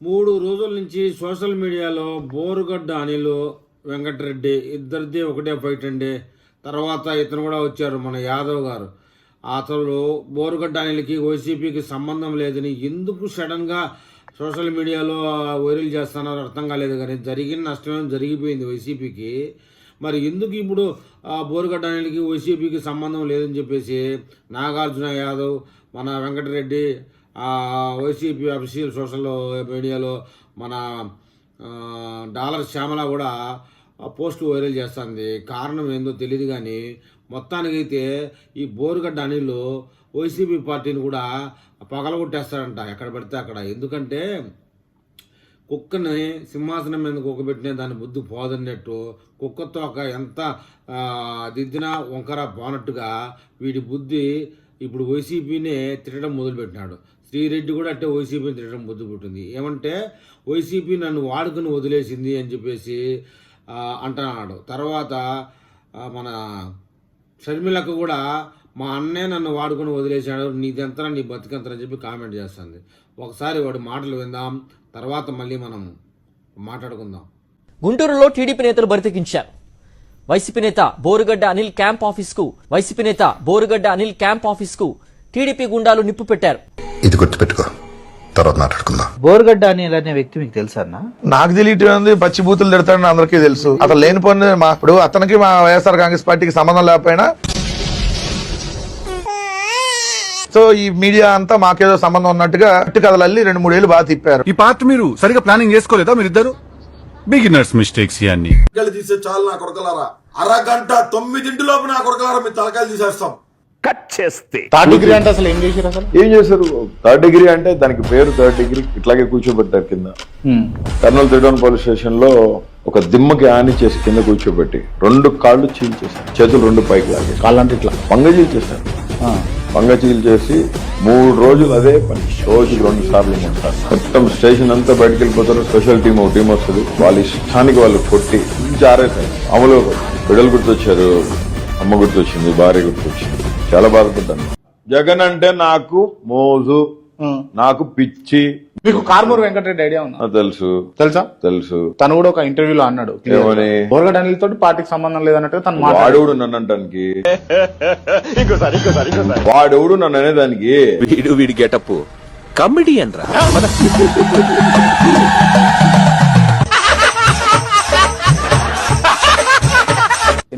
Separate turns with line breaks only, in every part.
మూడు రోజుల నుంచి సోషల్ మీడియాలో బోరుగడ్డ అనిల్ వెంకటరెడ్డి ఇద్దరిది ఒకటే ఫైట్ అండి. తర్వాత ఇతను కూడా వచ్చారు మన యాదవ్ గారు. అతను బోరుగడ్డ అనిల్కి వైసీపీకి సంబంధం లేదని ఎందుకు సడన్గా సోషల్ మీడియాలో వైరల్ చేస్తున్నారో అర్థం కాలేదు కానీ జరిగిన నష్టమేం జరిగిపోయింది వైసీపీకి మరి ఎందుకు ఇప్పుడు బోరుగడ్డ అనిల్కి వైసీపీకి సంబంధం లేదని చెప్పేసి నాగార్జున యాదవ్ మన వెంకటరెడ్డి వైసీపీ అఫీషియల్ సోషల్ మీడియాలో మన డాలర్ శ్యామల కూడా పోస్ట్ వైరల్ చేస్తుంది. కారణం ఏందో తెలియదు కానీ మొత్తానికైతే ఈ బోరుగడ్డ అనిల్ వైసీపీ పార్టీని కూడా పగలగొట్టేస్తాడంట. ఎక్కడ పడితే అక్కడ. ఎందుకంటే కుక్కని సింహాసనం మీద కుక్క పెట్టిన దాని బుద్ధి పోదన్నట్టు కుక్కతో ఒక ఎంత దిద్దినా వంకర పోనట్టుగా వీడి బుద్ధి ఇప్పుడు వైసీపీనే తిట్టడం మొదలుపెట్టినాడు. శ్రీరెడ్డి కూడా అంటే వైసీపీని తిట్టడం మొదలుపెట్టింది. ఏమంటే వైసీపీ నన్ను వాడుకుని వదిలేసింది అని చెప్పేసి అంటున్నాడు. తర్వాత మన షర్మిలకు కూడా మా అన్నే నన్ను వాడుకొని వదిలేశాడు నీదెంతరా నీ బతికెంతరా అని చెప్పి కామెంట్ చేస్తుంది. ఒకసారి వాడు మాటలు విందాం తర్వాత మళ్ళీ మనం మాట్లాడుకుందాం.
గుంటూరులో టీడీపీ నేతలు బరితెకించారు వైసీపీ నేత బోరుగడ్డ అనిల్ క్యాంప్ ఆఫీస్కు వైసీపీ నేత బోరుగడ్డ అనిల్ క్యాంప్ ఆఫీస్కు టీడీపీ గుండాలు నిప్పు పెట్టారు.
ఇది గుర్తుపెట్టుకో. తర్వాత మాట్లాడుకుందాం.
బోర్గడ్డ అనిల్ అనే వ్యక్తి మీకు తెలుసా అన్న?
నాకు తెలియటం పచ్చి బూతులు తిడతాడని అందరికీ తెలుసు. అతను లేనిపోయిన మా ఇప్పుడు అతనికి మా వైఎస్ఆర్ కాంగ్రెస్ పార్టీకి సంబంధం లేకపోయినా సో ఈ మీడియా అంతా మాకేదో సంబంధం ఉన్నట్టుగా కథలల్లి రెండు మూడేళ్ళు బాగా తిప్పారు.
ఈ పార్ట్ మీరు సరిగా ప్లానింగ్ చేసుకోలేదా మీరిద్దరు? బిగినర్స్ మిస్టేక్స్ ఇవన్నీ.
తలకాయలు తీసే చాలు నా కొరకలారా అరగంట తొమ్మిదింటిలోపు నా కొరకలారా మీ తలకాయలు తీసేస్తాం.
థర్డ్ డిగ్రీ అంటే అసలు ఏం చేశారు అసలు?
ఏం చేశారు? థర్డ్ డిగ్రీ అంటే దానికి పేరు థర్డ్ డిగ్రీ ఇట్లాగే కూర్చోబెట్టారు కింద. కర్నూలు త్రిడోన్ పోలీస్ స్టేషన్లో ఒక దిమ్మకి ఆని చేసి కింద కూర్చోబెట్టి రెండు కాళ్ళు చీల్చేశారు. చేతులు రెండు పైకి లాగేసి
కాళ్ళంటే ఇట్లా.
పంగ చీల్చేశారు. పంగచీలు చేసి మూడు రోజులు అదే పని. రోజుకి రెండు సార్లు ఉంటారు మొత్తం స్టేషన్ అంతా బయటకు వెళ్ళిపోతారు. స్పెషల్ టీం ఒక టీం వస్తుంది. వాళ్ళ ఇష్టానికి వాళ్ళు కొట్టి జారేసారు అమలు బిడ్డలు గుర్తొచ్చారు. అమ్మ గుర్తొచ్చింది. భార్య గుర్తొచ్చింది. చాలా బాధపడ్డాను. జగన్ అంటే నాకు మోజు. నాకు పిచ్చి.
మీకు కార్మూర్ వెంకటరెడ్డి ఐడియా ఉందా?
తెలుసు.
తెలుసా?
తెలుసు.
తను కూడా ఒక ఇంటర్వ్యూలో అన్నాడు.
ఏమని?
బోర్గడ్డ అనిల్ తోటి పార్టీకి సంబంధం లేదన్నట్టుగా తను
వాడెవడు నన్ను అంటానికి వాడెవడు నన్ను అనేదానికి?
వీడు వీడి గెటప్ కమెడియన్ రా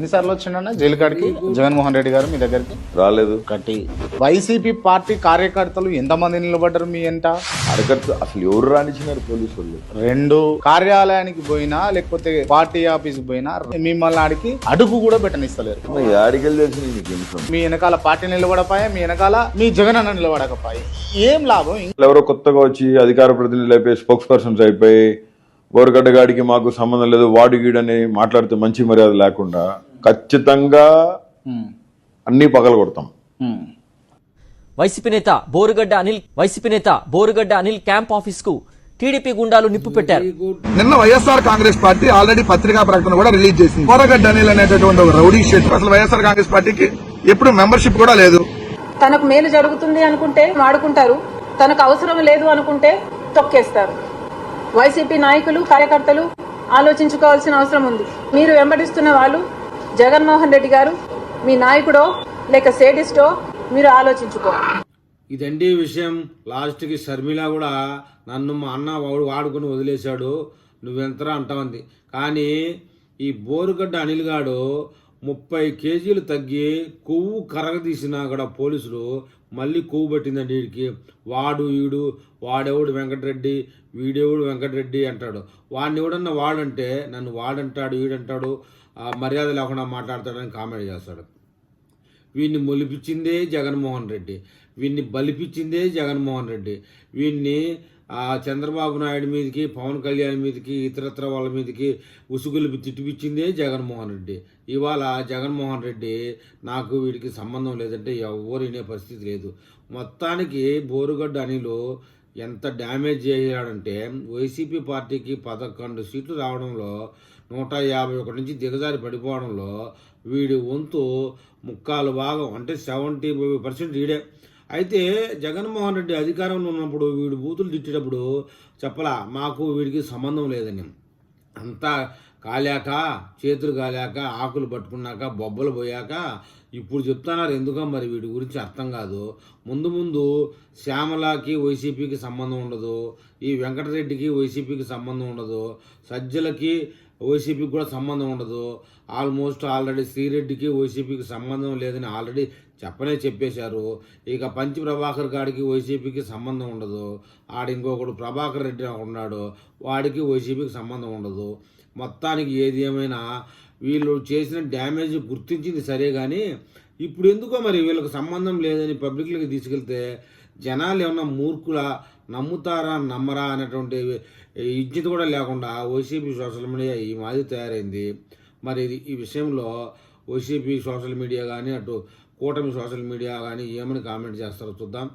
ఎన్నిసార్లు వచ్చిండన్న? జైలు కాడికి జగన్మోహన్ రెడ్డి గారు మీ దగ్గరికి?
రాలేదు.
ఒకటి వైసీపీ పార్టీ కార్యకర్తలు ఎంతమంది నిలబడ్డారు మీ ఎంట?
అడగట్టు అసలు ఎవరు రానిచ్చినారు పోలీసు వాళ్ళు
రెండు కార్యాలయానికి పోయినా లేకపోతే పార్టీ ఆఫీస్ పోయినా మిమ్మల్ని ఆడికి అడుగు కూడా పెట్టనిస్తలేరు. మీ వెనకాల పార్టీ నిలబడపాయా? మీ వెనకాల మీ జగన్ అన్న నిలబడకపోయి? ఏం లాభం?
ఎవరో కొత్తగా వచ్చి అధికార ప్రతినిధులు అయిపోయి స్పోక్స్ పర్సన్స్ అయిపోయి బోరగడ్డ గాడికి మాకు సంబంధం లేదు వాడు గీడని మాట్లాడితే మంచి మర్యాద లేకుండా ఖచ్చితంగా అన్ని పగల కొడతాం.
వైసీపీ నేత బోరుగడ్డ అనిల్ వైసీపీ నేత బోరుగడ్డ అనిల్ క్యాంప్ ఆఫీస్కు టీడీపీ గుండాలు నిప్పు పెట్టారు.
నిన్న వైఎస్ఆర్ కాంగ్రెస్ పార్టీ ఆల్రెడీ పత్రికా ప్రకటన కూడా రిలీజ్ చేసింది. కోరగడ్డ అనిల్ అనేటటువంటి ఒక రౌడీ షీట్ అసలు వైఎస్ఆర్ కాంగ్రెస్ పార్టీకి ఎప్పుడు మెంబర్షిప్ కూడా లేదు.
తనకు మేలు జరుగుతుంది అనుకుంటే వాడుకుంటారు తనకు అవసరం లేదు అనుకుంటే తొక్కేస్తారు. వైసీపీ నాయకులు కార్యకర్తలు ఆలోచించుకోవాల్సిన అవసరం ఉంది. మీరు వెంబడిస్తున్న వాళ్ళు జగన్మోహన్ రెడ్డి గారు మీ నాయకుడో లేక సేటిస్టో మీరు ఆలోచించుకోవాలి
ఇదండి విషయం. లాస్ట్కి షర్మిల కూడా నన్ను మా అన్న వాడు వాడుకొని వదిలేశాడు. నువ్వెంతరా అంటామంది కానీ ఈ బోరుగడ్డ అనిల్ గాడు ముప్పై కేజీలు తగ్గి కొవ్వు కరగదీసినా కూడా పోలీసులు మళ్ళీ కొవ్వు పట్టిందండి వీడికి. వాడు వీడు వాడెవడు వెంకటరెడ్డి వీడెవడు వెంకటరెడ్డి అంటాడు. వాడిని ఎవడన్నా వాడంటే నన్ను వాడంటాడు వీడంటాడు మర్యాద లేకుండా మాట్లాడతాడని కామెంట్ చేస్తాడు. వీడిని మొలిపించిందే జగన్మోహన్ రెడ్డి. వీడిని బలిపించిందే జగన్మోహన్ రెడ్డి. వీడిని చంద్రబాబు నాయుడు మీదకి పవన్ కళ్యాణ్ మీదకి ఇతరత్ర వాళ్ళ మీదకి ఉసుగులు తిట్టిపించిందే జగన్మోహన్ రెడ్డి. ఇవాళ జగన్మోహన్ రెడ్డి నాకు వీడికి సంబంధం లేదంటే ఎవరు వినే పరిస్థితి లేదు. మొత్తానికి బోరుగడ్డ అనిలో ఎంత డ్యామేజ్ చేయాడంటే వైసీపీ పార్టీకి పదకొండు సీట్లు రావడంలో నూట యాభై ఒకటి నుంచి దిగజారి పడిపోవడంలో వీడి వంతు ముక్కాలు భాగం అంటే సెవెంటీ పర్సెంట్ వీడే అయితే జగన్మోహన్ రెడ్డి అధికారంలో ఉన్నప్పుడు వీడు బూతులు తిట్టేటప్పుడు చెప్పలా మాకు వీడికి సంబంధం లేదని. అంతా కాలాక చేతులు కాలాక ఆకులు పట్టుకున్నాక బొబ్బలు పోయాక ఇప్పుడు చెప్తున్నారు. ఎందుకో మరి వీడి గురించి అర్థం కాదు. ముందు ముందు శ్యామలకి వైసీపీకి సంబంధం ఉండదు. ఈ వెంకటరెడ్డికి వైసీపీకి సంబంధం ఉండదు. సజ్జలకి వైసీపీకి కూడా సంబంధం ఉండదు. ఆల్మోస్ట్ ఆల్రెడీ శ్రీరెడ్డికి వైసీపీకి సంబంధం లేదని ఆల్రెడీ చెప్పనే చెప్పేశారు. ఇక పంచి ప్రభాకర్ గాడికి వైసీపీకి సంబంధం ఉండదు. ఆడ ఇంకొకడు ప్రభాకర్ రెడ్డి ఉన్నాడు. వాడికి వైసీపీకి సంబంధం ఉండదు. మొత్తానికి ఏది ఏమైనా వీళ్ళు చేసిన డ్యామేజ్ గుర్తించింది సరే కానీ ఇప్పుడు ఎందుకో మరి వీళ్ళకి సంబంధం లేదని పబ్లిక్లోకి తీసుకెళ్తే జనాలు ఏమన్నా మూర్ఖులా నమ్ముతారా నమ్మరా అనేటువంటి ఇజ్జత కూడా లేకుండా వైసీపీ సోషల్ మీడియా ఈ మాదిరి తయారైంది. మరి ఇది ఈ విషయంలో వైసీపీ సోషల్ మీడియా కానీ అటు కూటమి సోషల్ మీడియా కానీ ఏమని కామెంట్ చేస్తారో చూద్దాం.